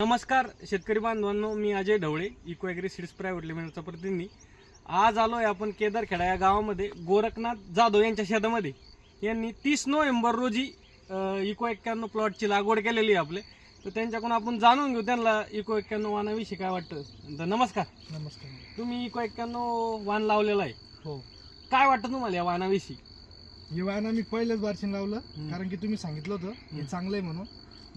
नमस्कार शेतकरी बांधवांनो मी Ajay Dhawale Eco Agri Seeds Private लिमिटेडचा प्रतिनिधी. आज आलोय आपण केदारखेडा या गावामध्ये गोरखनाथ जाधव यांच्या शेतामध्ये. यांनी तीस नोव्हेंबर रोजी इको एक्क्याण्णव प्लॉटची लागवड केलेली आहे आपले. तर त्यांच्याकडून आपण जाणून घेऊ त्यांना इको एक्क्याण्णव वाणाविषयी काय वाटतं. तर नमस्कार. नमस्कार. तुम्ही इको एक्क्याण्णव वाण लावलेला आहे. हो. काय वाटतं तुम्हाला या वाणाविषयी? हे वाहन आम्ही पहिल्याच बारशीन लावलं. कारण की तुम्ही सांगितलं होतं हे. चांगलं आहे म्हणून.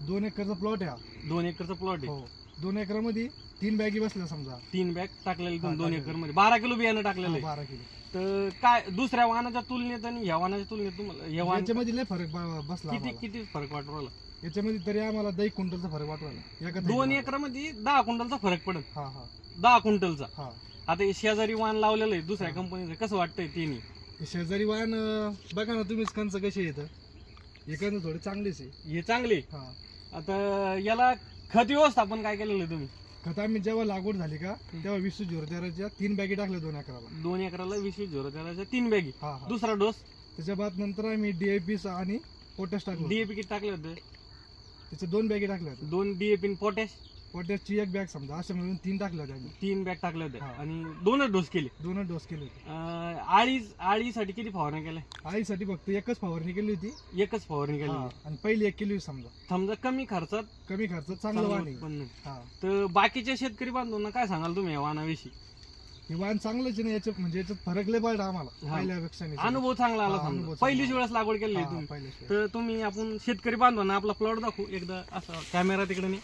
दोन एकरचा प्लॉट आहे हा. दोन एकरचा प्लॉट आहे. हो. दोन एकरामध्ये तीन बॅगी बसल्या समजा. तीन बॅग टाकलेले हा, दोन दोन टाकलेले. एकरमध्ये. बारा किलो बियाणं टाकलेलं. आहे बारा किलो. तर काय दुसऱ्या वाहनाच्या तुलनेत आणि ह्या वाहनाच्या तुलनेत तुम्हाला वाहन याच्यामध्ये लय फरक ब- बसला किती आम्हाला. किती फरक वाटू राहिला? याच्यामध्ये तरी आम्हाला दही क्विंटलचा फरक वाटवायला एका दोन दही एकरामध्ये दहा क्विंटलचा फरक पडत हा हा. दहा क्विंटलचा. हा. आता हे शेजारी वाहन लावलेलं आहे दुसऱ्या. कंपनीचं कसं वाटतंय हे शेजारी वाहन अं, बघा ना तुम्हीच कंच कसे येतं हे कंच थोडे चांगलेच आहे. हे चांगले? हा. आता याला खत व्यवस्थापन काय केलेलं आहे तुम्ही? खत आम्ही जेव्हा लागवड झाली का तेव्हा वीस झिरो तेराच्या तीन बॅगी टाकल्या दोन एकराला दोन एकराला वीस वीस झिरो तेराच्या तीन बॅगी. हा हा. दुसरा डोस? त्याच्या बाद नंतर आम्ही डीएपी आणि पोटॅश टाकलं. डीएपी किती टाकले होते? त्याचे दोन बॅगी टाकल्या होत्या. दोन डीएपी पोटॅश? पोटॅशची एक बॅग समजा अशा मिळून तीन टाकल्या होत्या आम्ही. तीन बॅग टाकले होते. हा. आणि दोनच डोस केले. दोनच डोस केले होते. अं, आळी आळीसाठी किती फवारण्या केल्या आईसाठी फक्त एकच फवारणी केली होती. एकच फवारणी केली हा, आणि पहिली एक केली होती समजा. समजा कमी खर्चात कमी खर्च चांगलं चांगलं वाण. उत्पन्न. हा. तर बाकीच्या शेतकरी बांधवांना काय सांगाल तुम्ही या वाहनाविषयी? हे वाण चांगलंच आहे ना याच्यात म्हणजे याच्यात फरक लय पडला आम्हाला. हा. पहिल्यापेक्षा याच्यात. अनुभव चांगला आला हा, समजा. अनुभव चांगला पहिलीच. वेळेस लागवड केली हा, तुम्ही. तर तुम्ही आपण शेतकरी बांधवांना आपला प्लॉट दाखवू. एकदा असं कॅमेरा तिकडे नाही